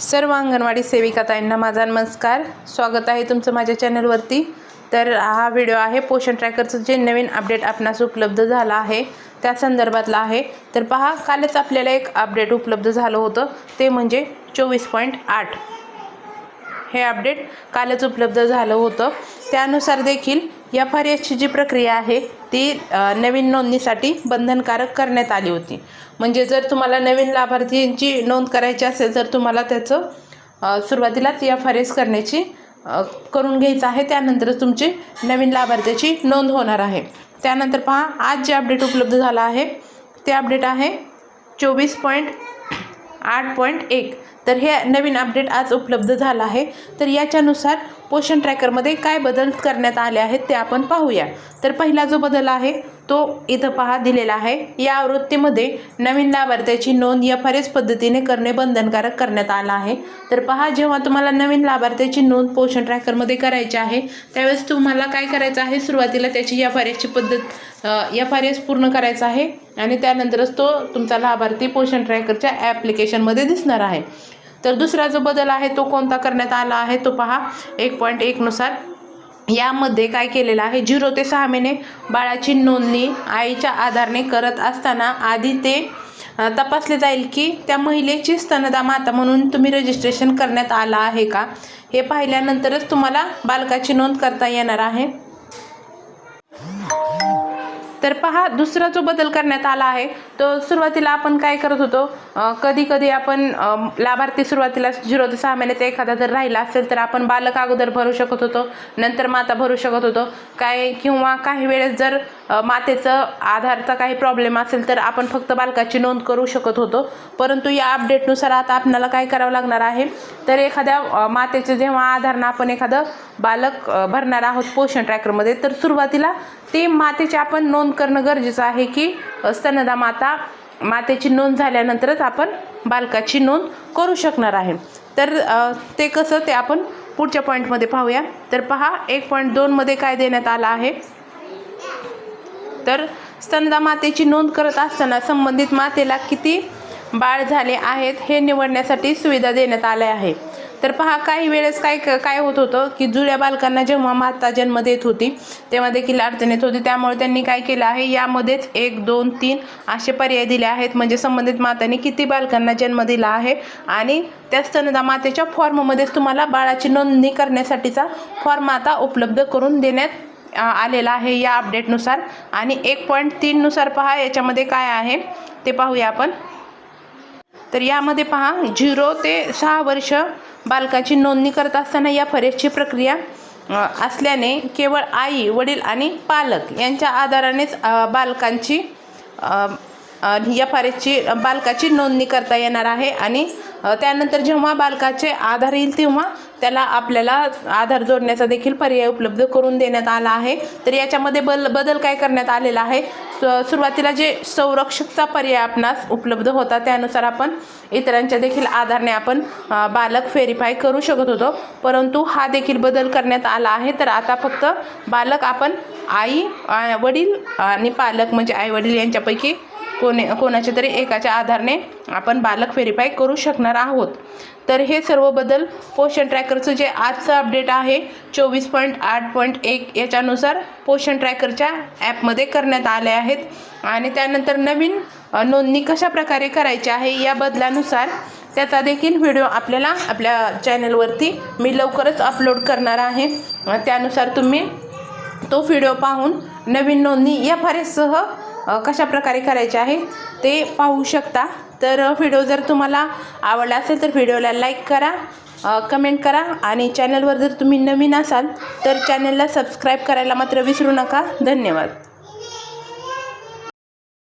सर्व अंगणवाडी सेविकाताईंना माझा नमस्कार. स्वागत आहे तुमचं माझ्या चॅनलवरती. तर हा व्हिडिओ आहे पोषण ट्रॅकरचं जे नवीन अपडेट आपणास उपलब्ध झाला आहे त्या संदर्भातला आहे. तर पहा कालच आपल्याला एक अपडेट उपलब्ध झालं होतं ते म्हणजे चोवीस पॉईंट आठ. हे अपडेट कालच उपलब्ध झालं होतं. त्यानुसार देखील एफ आर एसची जी प्रक्रिया आहे ती नवीन नोंदणीसाठी बंधनकारक करण्यात आली होती. म्हणजे जर तुम्हाला नवीन लाभार्थींची नोंद करायची असेल तर तुम्हाला त्याचं सुरुवातीलाच एफ आर एस करण्याची करून घ्यायचं आहे. त्यानंतरच तुमची नवीन लाभार्थ्याची नोंद होणार आहे. त्यानंतर पहा आज जे अपडेट उपलब्ध झालं आहे ते अपडेट आहे चोवीस पॉईंट आठ पॉईंट एक. तर हे नवीन अपडेट आज उपलब्ध झालं आहे. तर याच्यानुसार पोषण ट्रॅकरमध्ये काय बदल करण्यात आले आहेत ते आपण पाहूया. तर पहिला जो बदल आहे तो इथं पहा दिलेला आहे. या आवृत्तीमध्ये नवीन लाभार्थ्याची नोंद एफ आर एस पद्धतीने करणे बंधनकारक करण्यात आलं आहे. तर पहा जेव्हा तुम्हाला नवीन लाभार्थ्याची नोंद पोषण ट्रॅकरमध्ये करायची आहे त्यावेळेस तुम्हाला काय करायचं आहे? सुरुवातीला त्याची एफ आर एसची पद्धत एफ आर एस पूर्ण करायचा आहे आणि त्यानंतरच तो तुमचा लाभार्थी पोषण ट्रॅकरच्या ॲप्लिकेशनमध्ये दिसणार आहे. तर दुसरा जो बदल आहे तो कोणता करण्यात आला आहे तो पहा. एक पॉईंट एकनुसार यामध्ये काय केलेलं आहे? झिरो ते सहा महिने बाळाची नोंदणी आईच्या आधारने करत असताना आधी ते तपासले जाईल की त्या महिलेची स्तनदा माता म्हणून तुम्ही रजिस्ट्रेशन करण्यात आलं आहे का? हे पाहिल्यानंतरच तुम्हाला बालकाची नोंद करता येणार आहे. तर पहा दुसरा जो बदल करण्यात आला आहे तो सुरुवातीला आपण काय करत होतो? कधी कधी आपण लाभार्थी सुरुवातीला झिरो ते सहा महिन्याचा एखादा जर राहिला असेल तर आपण बालक अगोदर भरू शकत होतो नंतर माता भरू शकत होतो. काय किंवा काही वेळेस जर मातेचं आधारचा काही प्रॉब्लेम असेल तर आपण फक्त बालकाची नोंद करू शकत होतो. परंतु या अपडेटनुसार आता आपल्याला काय करावं लागणार आहे? तर एखाद्या मातेचं जेव्हा आधारनं आपण एखादं बालक भरणार आहोत पोषण ट्रॅकरमध्ये तर सुरुवातीला ते मातेची आपण नोंद नोंद करणं गरजेचं आहे की स्तनदा माता मातेची नोंद झाल्यानंतरच आपण बालकाची नोंद करू शकणार आहे. तर ते कसं ते आपण पुढच्या पॉईंटमध्ये पाहूया. तर पहा एक पॉईंट दोनमध्ये काय देण्यात आलं आहे. तर स्तनदा मातेची नोंद करत असताना संबंधित मातेला किती बाळ झाले आहेत हे निवडण्यासाठी सुविधा देण्यात आल्या आहे. तर पहा काही वेळेस काय काय होत होतं की जुळ्या बालकांना जेव्हा माता जन्म देत होती तेव्हा देखील अडचण येत होती. त्यामुळे त्यांनी काय केलं आहे यामध्येच एक दोन तीन असे पर्याय दिले आहेत. म्हणजे संबंधित मातांनी किती बालकांना जन्म दिला आहे आणि त्या स्तनदा मातेच्या फॉर्ममध्येच तुम्हाला बाळाची नोंदणी करण्यासाठीचा फॉर्म आता उपलब्ध करून देण्यात आलेला आहे या अपडेटनुसार आणि एक पॉईंट तीननुसार पहा याच्यामध्ये काय आहे ते पाहूया आपण. तर यामध्ये पहा झिरो ते सहा वर्ष बालकाची नोंदणी करत असताना या फरेसची प्रक्रिया असल्याने केवळ आई वडील आणि पालक यांच्या आधारानेच बालकांची या फारेसची बालकाची नोंदणी करता येणार आहे. आणि त्यानंतर जेव्हा बालकाचे आधार येईल तेव्हा त्याला आपल्याला आधार जोडण्याचा देखील पर्याय उपलब्ध करून देण्यात आला आहे. तर याच्यामध्ये बल बदल काय करण्यात आलेला आहे? सुरुवातीला जे संरक्षकचा पर्याय आपणास उपलब्ध होता त्यानुसार आपण इतरांच्या देखील आधारने आपण बालक व्हेरीफाय करू शकत होतो. परंतु हा देखील बदल करण्यात आला आहे. तर आता फक्त बालक आपण आई वडील आणि पालक म्हणजे आई वडील यांच्यापैकी कोणी कोणाच्या तरी एकाच्या आधारने आपण बालक व्हेरीफाय करू शकणार आहोत. तर हे सर्व बदल पोषण ट्रॅकरचं जे आजचं अपडेट आहे चोवीस पॉईंट आठ पॉईंट एक याच्यानुसार पोषण ट्रॅकरच्या ॲपमध्ये करण्यात आले आहेत. आणि त्यानंतर नवीन नोंदणी कशा प्रकारे करायची आहे या बदलानुसार त्याचा देखील व्हिडिओ आपल्याला आपल्या चॅनलवरती मी लवकरच अपलोड करणार आहे. त्यानुसार तुम्ही तो व्हिडिओ पाहून नवीन नोंदणी या फारेससह अ, कशा प्रकारे करायचे आहे ते पाहू शकता. तर व्हिडिओ जर तुम्हाला आवडला असेल तर व्हिडिओला लाईक करा कमेंट करा आणि चॅनलवर जर तुम्ही नवीन असाल तर चॅनलला सबस्क्राईब करायला मात्र विसरू नका. धन्यवाद.